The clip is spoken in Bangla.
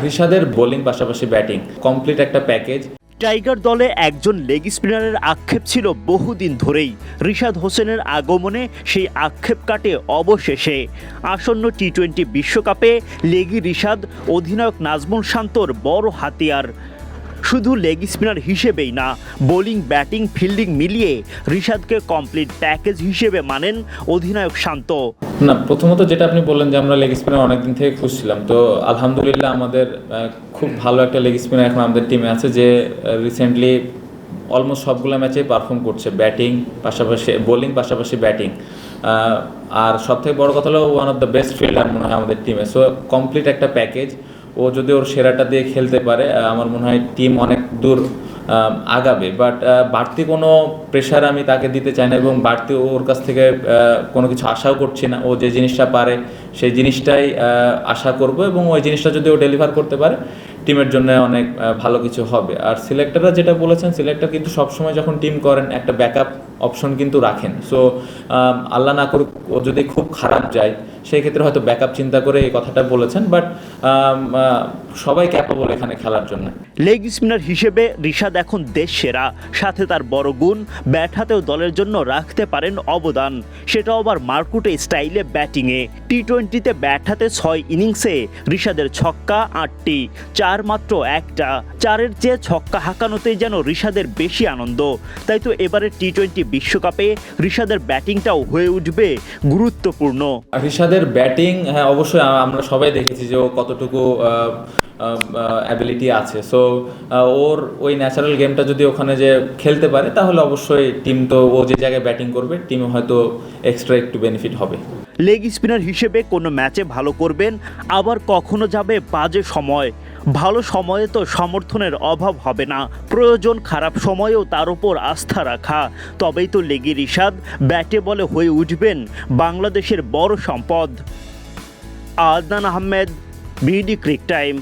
রিশাদের বোলিং পাশাপাশি ব্যাটিং, কমপ্লিট একটা প্যাকেজ। টাইগার দলে একজন লেগ স্পিনারের আক্ষেপ ছিল বহুদিন ধরেই। রিশাদ হোসেনের আগমনে সেই আক্ষেপ কাটে অবশেষে। আসন্ন টি টোয়েন্টি বিশ্বকাপে লেগি রিশাদ, অধিনায়ক নাজমুল শান্তর বড় হাতিয়ার। শুধু লেগ স্পিনার হিসেবেই না বোলিং ব্যাটিং ফিল্ডিং মিলিয়ে রিশাদকে কমপ্লিট প্যাকেজ হিসেবে মানেন অধিনায়ক শান্ত। না, প্রথমত যেটা আপনি বললেন যে আমরা লেগ স্পিনার অনেকদিন থেকে খুঁজছিলাম তো আলহামদুলিল্লাহ আমাদের খুব ভালো একটা লেগ স্পিনার এখন আমাদের টিমে আছে যে রিসেন্টলি অলমোস্ট সবগুলো ম্যাচে পারফর্ম করছে ব্যাটিং পাশাপাশি বোলিং পাশাপাশি ব্যাটিং আর সবথেকে বড় কথা হলো one of the best fielder মনে হয় আমাদের টিমে সো কমপ্লিট একটা প্যাকেজ ও যদি ওর সেরাটা দিয়ে খেলতে পারে আমার মনে হয় টিম অনেক দূর আগাবে। বাট বাড়তি কোনো প্রেশার আমি তাকে দিতে চাই না এবং বাড়তি ওর কাছ থেকে কোনো কিছু আশাও করছি না। ও যে জিনিসটা পারে সেই জিনিসটাই আশা করব এবং ওই জিনিসটা যদি ও ডেলিভার করতে পারে টিমের জন্য অনেক ভালো কিছু হবে। আর সিলেক্টররা যেটা বলেছেন সিলেক্টর কিন্তু সবসময় যখন টিম করেন, একটা ব্যাকআপ অপশন কিন্তু রাখেন। সো আল্লাহ না করুক, ও যদি খুব খারাপ যায়, সেই ক্ষেত্রে হয়তো ব্যাকআপ চিন্তা করে এই কথাটা বলেছেন বাট সবাই ক্যাপাবল এখানে খেলার জন্য। লেগ স্পিনার হিসেবে রিশাদ এখন দেশ সেরা। সাথে তার বড় গুণ ব্যাট হাতেও দলের জন্য রাখতে পারেন অবদান। সেটাও আবার মার্কুটে স্টাইলে ব্যাটিংয়ে টি টোয়েন্টিতে ব্যাট হাতে ছয় ইনিংসে ঋষাদের ছক্কা আটটি, চার মাত্র একটা। চারের চেয়ে ছক্কা হাঁকানোতেই যেন ঋষাদের বেশি আনন্দ। তাই তো এবারে টি টোয়েন্টি বিশ্বকাপে ঋষাদের ব্যাটিংটাও হয়ে উঠবে গুরুত্বপূর্ণ। ঋষাদের ব্যাটিং হ্যাঁ অবশ্যই আমরা সবাই দেখেছি যে ও কতটুকু অ্যাবিলিটি আছে। সো ওর ওই ন্যাচারাল গেমটা যদি ওখানে যে খেলতে পারে, তাহলে অবশ্যই টিম তো ও যে জায়গায় ব্যাটিং করবে টিমে হয়তো এক্সট্রা একটু বেনিফিট হবে। লেগ স্পিনার হিসেবে কোনো ম্যাচে ভালো করবেন, আবার কখনো যাবে বাজে সময়। ভালো সময়ে তো সমর্থনের অভাব হবে না। প্রয়োজন খারাপ সময়েও তার উপর আস্থা রাখা। তবেই তো লেগি রিশাদ ব্যাটে বলে হয়ে উঠবেন বাংলাদেশের বড় সম্পদ। Adnan Ahmed BD crictime